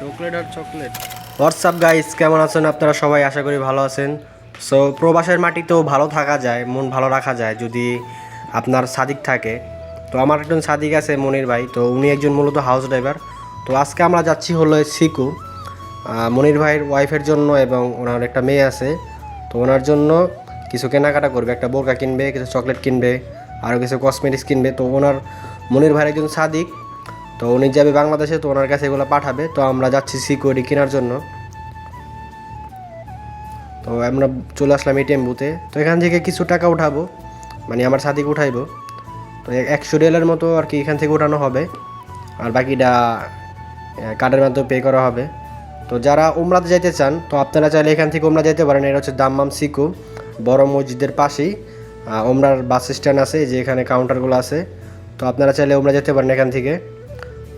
Chocolate আর chocolate. What's up guys কেমন আছেন আপনারা সবাই? আশা করি ভালো আছেন। সো প্রবাসের মাটিতেও ভালো থাকা যায়, মন ভালো রাখা যায় যদি আপনার সাদিক থাকে। তো আমার একজন সাদিক আছে, মনির ভাই। তো উনি একজন মূলত হাউস ড্রাইভার তো আজকে আমরা যাচ্ছি হলো সিকু মনির ভাইয়ের ওয়াইফের জন্য এবং ওনার একটা মেয়ে আছে। তো ওনার জন্য কিছু কেনাকাটা করবে, একটা বোরকা কিনবে, কিছু চকলেট কিনবে আরও কিছু কসমেটিক্স কিনবে। তো ওনার, মনির ভাইয়ের একজন সাদিক। তো উনি যাবে বাংলাদেশে, তো ওনার কাছে এগুলো পাঠাবে। তো আমরা যাচ্ছি সিকিউরিটি কেনার জন্য। তো আমরা চলে আসলাম এটিএম বুথে তো এখান থেকে কিছু টাকা উঠাবো। মানে আমার সাদিক উঠাইবো। তো একশো রিয়ালের মতো আর কি এখান থেকে উঠানো হবে। আর বাকিটা কার্ডের মাধ্যমে পে করা হবে। তো যারা উমরাতে যেতে চান, তো আপনারা চাইলে এখান থেকে উমরা যেতে পারেন। এটা হচ্ছে দাম্মাম সিকু, বড় মসজিদের পাশেই। ওমরার বাস স্ট্যান্ড আছে, যে এখানে কাউন্টারগুলো আছে। তো আপনারা চাইলে উমরা যেতে পারেন এখান থেকে।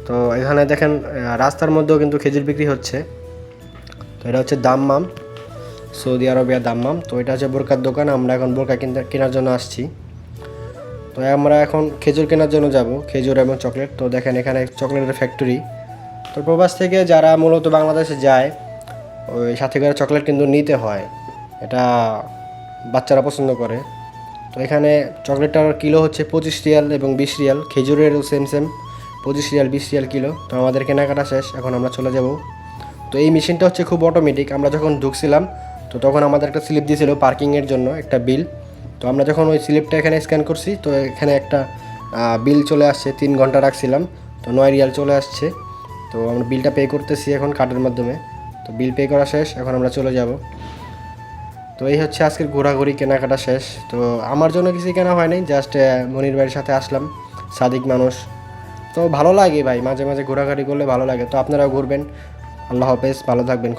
তো এখানে দেখেন রাস্তার মধ্যেও কিন্তু খেজুর বিক্রি হচ্ছে। তো এটা হচ্ছে দাম্মাম, সৌদি আরবিয়া দাম্মাম। তো এটা হচ্ছে বোরকার দোকান, আমরা এখন বোরকা কিনতে, কেনার জন্য আসছি। তো আমরা এখন খেজুর কেনার জন্য যাব, খেজুর এবং চকলেট। তো দেখেন, এখানে চকলেটের ফ্যাক্টরি তো প্রবাস থেকে যারা মূলত বাংলাদেশে যায়, ওই সাথে করে চকলেট কিন্তু নিতে হয়। এটা বাচ্চারা পছন্দ করে। তো এখানে চকলেটটার কিলো হচ্ছে পঁচিশ রিয়াল এবং বিশ রিয়াল। খেজুরেরও সেম সেম পঁচিশ রিয়াল, বিশ রিয়াল কিলো। তো আমাদের কেনাকাটা শেষ, এখন আমরা চলে যাব। তো এই মেশিনটা হচ্ছে খুব অটোমেটিক আমরা যখন ঢুকছিলাম, তো তখন আমাদের একটা স্লিপ দিয়েছিল পার্কিংয়ের জন্য একটা বিল। তো আমরা যখন ওই স্লিপটা এখানে স্ক্যান করছি, তো এখানে একটা বিল চলে আসছে, তিন ঘণ্টা রাখছিলাম। তো নয় রিয়াল চলে আসছে। তো আমরা বিলটা পে করতেছি এখন কার্ডের মাধ্যমে। তো বিল পে করা শেষ, এখন আমরা চলে যাব। তো এই হচ্ছে আজকের ঘোরাঘুরি, কেনাকাটা শেষ। তো আমার জন্য কিছু কেনা হয়নি জাস্ট মনির ভাইয়ের সাথে আসলাম, সাদিক মানুষ। তো ভালো লাগে ভাই, মাঝে মাঝে ঘোরাঘুরি করলে ভালো লাগে। তো আপনারাও ঘুরবেন। আল্লাহ হাফেজ, ভালো থাকবেন।